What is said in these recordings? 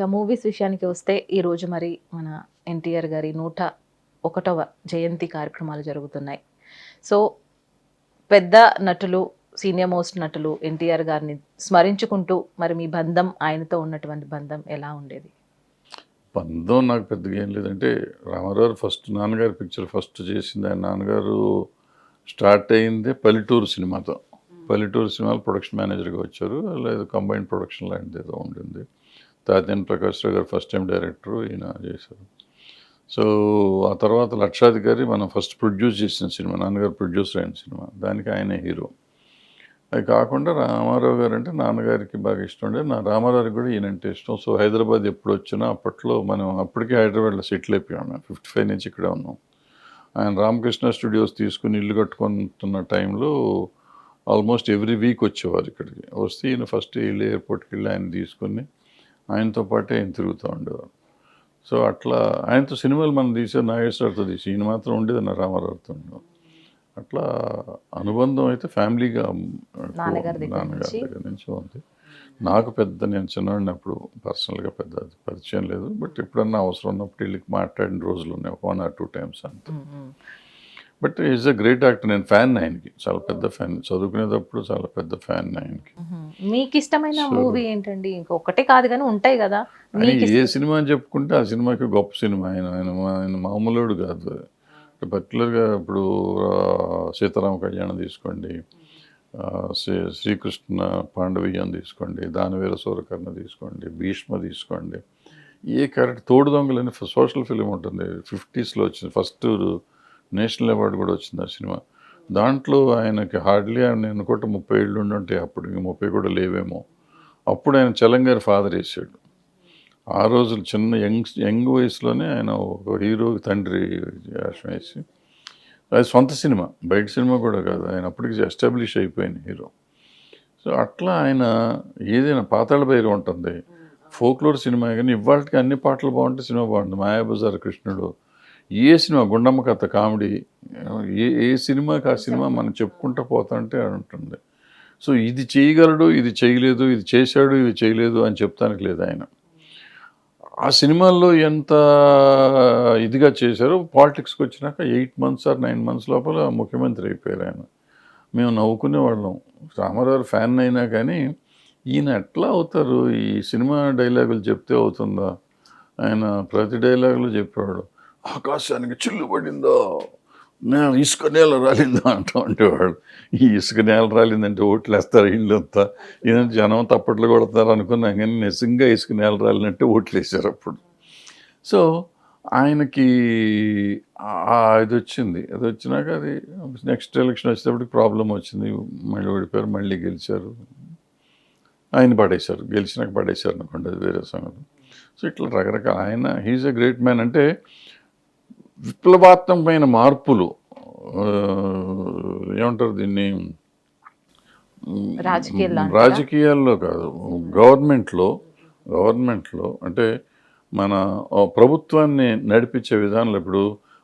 ఇక మూవీస్ విషయానికి వస్తే ఈరోజు మరి మన ఎన్టీఆర్ గారి నూట ఒకటవ జయంతి కార్యక్రమాలు జరుగుతున్నాయి. సో పెద్ద నటులు సీనియర్ మోస్ట్ నటులు ఎన్టీఆర్ గారిని స్మరించుకుంటూ మరి మీ బంధం ఆయనతో ఉన్నటువంటి బంధం ఎలా ఉండేది? బంధం నాకు పెద్దగా ఏం లేదంటే రామారావు ఫస్ట్ నాన్నగారి పిక్చర్ ఫస్ట్ చేసింది. ఆయన నాన్నగారు స్టార్ట్ అయిందే పల్లెటూరు సినిమాతో. పల్లెటూరు సినిమాలు ప్రొడక్షన్ మేనేజర్గా వచ్చారు. లేదా కంబైన్ ప్రొడక్షన్ లాంటిది ఏదో ఉండింది. తాతేన్ ప్రకాష్ రావు గారు ఫస్ట్ టైం డైరెక్టర్ ఈయన చేశారు. సో ఆ తర్వాత లక్షాధికారి మనం ఫస్ట్ ప్రొడ్యూస్ చేసిన సినిమా నాన్నగారు ప్రొడ్యూసర్ అయిన సినిమా. దానికి ఆయన హీరో అది కాకుండా రామారావు గారు అంటే నాన్నగారికి బాగా ఇష్టం ఉండే నా రామారావుకి కూడా ఈయనంటే ఇష్టం. సో హైదరాబాద్ ఎప్పుడు వచ్చినా అప్పట్లో మనం అప్పటికే హైదరాబాద్లో సెటిల్ అయిపోయాం ఫిఫ్టీ ఫైవ్ నుంచి ఇక్కడే ఉన్నాం. ఆయన రామకృష్ణ స్టూడియోస్ తీసుకుని ఇల్లు కట్టుకుంటున్న టైంలో ఆల్మోస్ట్ ఎవ్రీ వీక్ వచ్చేవారు ఇక్కడికి. వస్తే ఈయన ఫస్ట్ వెళ్ళి ఎయిర్పోర్ట్కి వెళ్ళి ఆయన తీసుకుని ఆయనతో పాటే ఆయన తిరుగుతూ ఉండేవారు. సో అట్లా ఆయనతో సినిమాలు మనం తీసే నాగేశ్వరతో తీసి ఈయన మాత్రం ఉండేది నా రామారావుతో ఉండేవారు అట్లా అనుబంధం అయితే ఫ్యామిలీగా నాన్నగారి దగ్గర నుంచి? ఉంది. నాకు పెద్ద నేను చిన్నవాడినప్పుడు పర్సనల్గా పెద్ద పరిచయం లేదు. బట్ ఎప్పుడన్నా అవసరం ఉన్నప్పుడు వీళ్ళకి మాట్లాడిన రోజులు ఉన్నాయి. ఒక వన్ ఆర్ టూ టైమ్స్ అంతే. But is a great actor. నేను ఫ్యాన్ ఆయనకి. చాలా పెద్ద ఫ్యాన్. చదువుకునేటప్పుడు చాలా పెద్ద ఫ్యాన్ ఆయనకి. మీకు ఇష్టమైన మూవీ ఏంటండి? ఇంకొకటే కాదు కానీ ఉంటాయి కదా. ఏ సినిమా అని చెప్పుకుంటే ఆ సినిమాకి గొప్ప సినిమా. ఆయన ఆయన ఆయన మామూలుడు కాదు. పర్టికులర్గా ఇప్పుడు సీతారామ కళ్యాణం తీసుకోండి శ్రీ శ్రీకృష్ణ పాండవీయం తీసుకోండి దానవీర సూరకర్ణ తీసుకోండి భీష్మ తీసుకోండి. ఏ క్యారెక్టర్ తోడు దొంగలని సోషల్ ఫిలిం ఉంటుంది. ఫిఫ్టీస్లో వచ్చింది. ఫస్ట్ నేషనల్ అవార్డు కూడా వచ్చింది ఆ సినిమా. దాంట్లో ఆయనకి హార్డ్లీ ఆయన అనుకుంటే ముప్పై ఏళ్ళు ఉండుంటే అప్పుడు ఇంక ముప్పై కూడా లేవేమో. అప్పుడు ఆయన చలంగారి ఫాదర్ వేసాడు. ఆ రోజులు చిన్న యంగ్ యంగ్ వయసులోనే ఆయన ఒక హీరో తండ్రి వేషం వేసి అది సొంత సినిమా బయట సినిమా కూడా కాదు ఆయన అప్పటికి ఎస్టాబ్లిష్ అయిపోయిన హీరో సో అట్లా ఆయన ఏదైనా పాతాళ భైరు ఉంటుంది. ఫోక్లోర్ సినిమా కానీ ఇవాళకి అన్ని పాటలు బాగుంటే సినిమా బాగుంటుంది. మాయాబజార్ కృష్ణుడు ఏ సినిమా గుండమ్మ కథ కామెడీ ఏ ఏ సినిమాకి ఆ సినిమా మనం చెప్పుకుంటూ పోతుంటే ఉంటుంది. సో ఇది చేయగలడు ఇది చేయలేదు ఇది చేశాడు ఇది చేయలేదు అని చెప్తానికి లేదు ఆయన. ఆ సినిమాల్లో ఎంత ఇదిగా చేశారో పాలిటిక్స్కి వచ్చినాక eight months or nine months లోపల ముఖ్యమంత్రి అయిపోయారు ఆయన. మేము నవ్వుకునే వాళ్ళం. రామారావు ఫ్యాన్ అయినా కానీ ఈయన ఎట్లా అవుతారు? ఈ సినిమా డైలాగులు చెప్తే అవుతుందా? ఆయన ప్రతి డైలాగులు చెప్పేవాడు. ఆకాశానికి చిల్లు పడిందో? నేను ఇసుక నేల రాలిందా అంటూ ఉండేవాడు ఈ ఇసుక నేల రాలిందంటే ఓట్లు వేస్తారు ఇల్లు అంతా ఏదైనా జనం తప్పట్లు కొడతారు అనుకున్నాం కానీ నిజంగా ఇసుక నేల రాలినట్టే ఓట్లు వేశారు అప్పుడు. సో ఆయనకి ఇది వచ్చింది. అది వచ్చినాక అది నెక్స్ట్ ఎలక్షన్ వచ్చేటప్పటికి ప్రాబ్లం వచ్చింది. మళ్ళీ ఓడిపోయారు మళ్ళీ గెలిచారు. ఆయన పడేశారు. గెలిచినాక పడేశారు అనుకోండి అది వేరే సంగతి. సో ఇట్లా రకరకాల ఆయన హీజ్ ఎ గ్రేట్ మ్యాన్ అంటే విప్లవాత్మకమైన మార్పులు ఏమంటారు దీన్ని? రాజకీయాల్లో కాదు గవర్నమెంట్లో గవర్నమెంట్లో అంటే మన ప్రభుత్వాన్ని నడిపించే విధానంలో ఇప్పుడు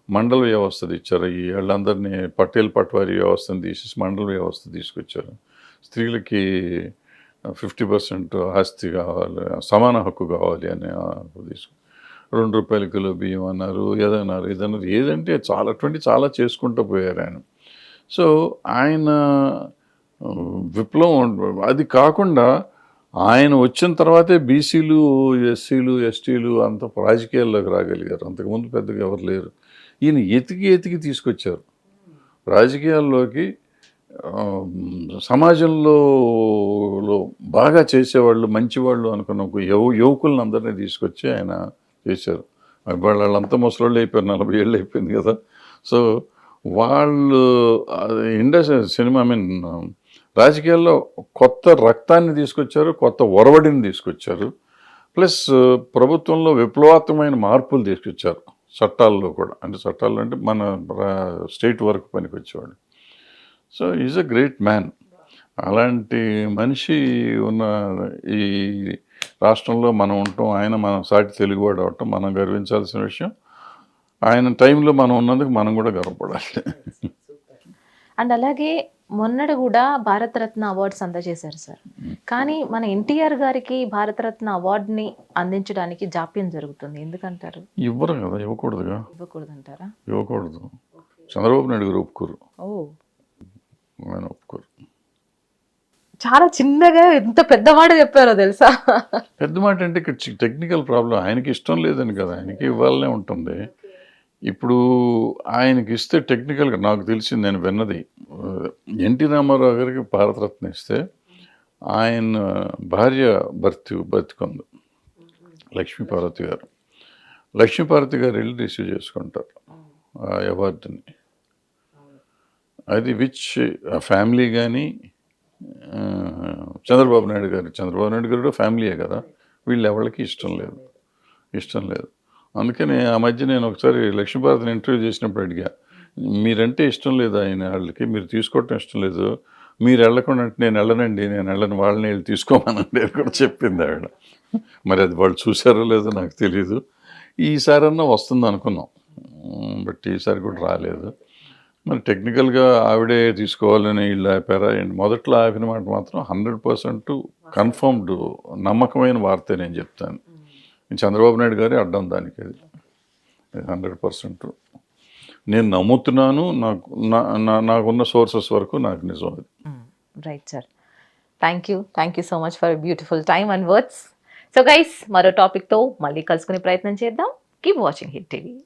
మండల వ్యవస్థ ఇచ్చారు ఈ వాళ్ళందరినీ పటేల్ పట్వారీ వ్యవస్థను తీసేసి మండల వ్యవస్థ తీసుకొచ్చారు. స్త్రీలకి ఫిఫ్టీ పర్సెంట్ ఆస్తి కావాలి సమాన హక్కు కావాలి అని తీసుకు రెండు రూపాయల కిలో బియ్యం అన్నారు ఏదన్నారు ఏదన్నారు ఏదంటే చాలా అటువంటి చాలా చేసుకుంటూ పోయారు ఆయన. సో ఆయన విప్లవం అది కాకుండా ఆయన వచ్చిన తర్వాతే బీసీలు ఎస్సీలు ఎస్టీలు అంత రాజకీయాల్లోకి రాగలిగారు. అంతకుముందు పెద్దగా ఎవరు లేరు. ఈయన ఎతికి ఎతికి తీసుకొచ్చారు. రాజకీయాల్లోకి సమాజంలో బాగా చేసేవాళ్ళు మంచివాళ్ళు అనుకున్న ఒక యువ యువకులను అందరినీ తీసుకొచ్చి ఆయన చేశారు. వాళ్ళు వాళ్ళంతా ముసలోళ్ళు అయిపోయారు నలభై ఏళ్ళు అయిపోయింది కదా. సో వాళ్ళు ఇండస్ట్రీ సినిమా ఐ మీన్ రాజకీయాల్లో కొత్త రక్తాన్ని తీసుకొచ్చారు కొత్త ఒరవడిని తీసుకొచ్చారు. ప్లస్ ప్రభుత్వంలో విప్లవాత్మకమైన మార్పులు తీసుకొచ్చారు చట్టాల్లో కూడా. అంటే చట్టాల్లో అంటే మన స్టేట్ వరకు పనికి వచ్చేవాడు so is a great man. అలాంటి మనిషి ఉన్న ఈ రాష్ట్రంలో మనం ఉంటాం ఆయన మన సాటి తెలుగువాడు అవటం మనం గర్వించాల్సిన విషయం. ఆయన టైంలో మనం ఉన్నందుకు మనం కూడా గర్వపడాలి. అండ్ అలాగే మొన్నటి కూడా భారతరత్న అవార్డ్స్ అందజేశారు సార్. కానీ మన ఎన్టీఆర్ గారికి భారతరత్న అవార్డుని అందించడానికి జాప్యం జరుగుతుంది. ఎందుకంటారు? ఇవ్వరు కదా ఇవ్వకూడదుగా. ఇవ్వకూడదంటారా? ఇవ్వకూడదు. చంద్రబాబు నాయుడు గారు ఒప్పుకోరు. ఓ. ఆయన ఒప్పుకోరు. చాలా చిన్నగా ఎంత పెద్ద మాట చెప్పారో తెలుసా? పెద్ద మాట అంటే ఇక్కడ టెక్నికల్ ప్రాబ్లం ఆయనకి ఇష్టం లేదని కదా. ఆయనకి ఇవ్వాలనే ఉంటుంది. ఇప్పుడు ఆయనకి ఇస్తే టెక్నికల్గా నాకు తెలిసింది నేను విన్నది. ఎన్టీ రామారావు గారికి భారతరత్న ఇస్తే ఆయన భార్య భర్తీ బతికుంది. లక్ష్మీపార్వతి గారు. లక్ష్మీపార్వతి గారు వెళ్ళి రిసీవ్ చేసుకుంటారు ఆ అవార్డుని అది విచ్ ఫ్యామిలీ కానీ చంద్రబాబు నాయుడు గారు చంద్రబాబు నాయుడు గారు కూడా ఫ్యామిలీయే కదా. వీళ్ళు ఎవరికి ఇష్టం లేదు. ఇష్టం లేదు. అందుకని ఆ మధ్య నేను ఒకసారి లక్ష్మీభారతిని ఇంటర్వ్యూ చేసినప్పుడు అడిగా మీరంటే ఇష్టం లేదు ఆయన వాళ్ళకి మీరు తీసుకోవటం ఇష్టం లేదు. మీరు వెళ్ళకుండా అంటే నేను వెళ్ళనండి నేను వెళ్ళను వాళ్ళని వెళ్ళి తీసుకోమనండి అని కూడా చెప్పింది ఆవిడ. మరి అది వాళ్ళు చూసారో లేదో నాకు తెలియదు ఈసారన్నా వస్తుంది అనుకున్నాం. బట్ ఈసారి కూడా రాలేదు. మరి టెక్నికల్గా ఆవిడే తీసుకోవాలని వీళ్ళు ఆపారా? ఏంటి? మొదట్లో ఆపిన మాట మాత్రం హండ్రెడ్ పర్సెంట్ కన్ఫర్మ్డ్ నమ్మకమైన వార్తే నేను చెప్తాను. చంద్రబాబు నాయుడు గారి అడ్డం దానికి అది. Hundred percent. నేను నమ్ముతున్నాను నాకు నా నా- నాకున్న సోర్సెస్ వరకు నాకు నిజం అది. Right sir. Thank you. Thank you so much for beautiful time and words. So guys మరో టాపిక్తో మళ్ళీ కలుసుకునే ప్రయత్నం చేద్దాం. Keep watching Hit TV.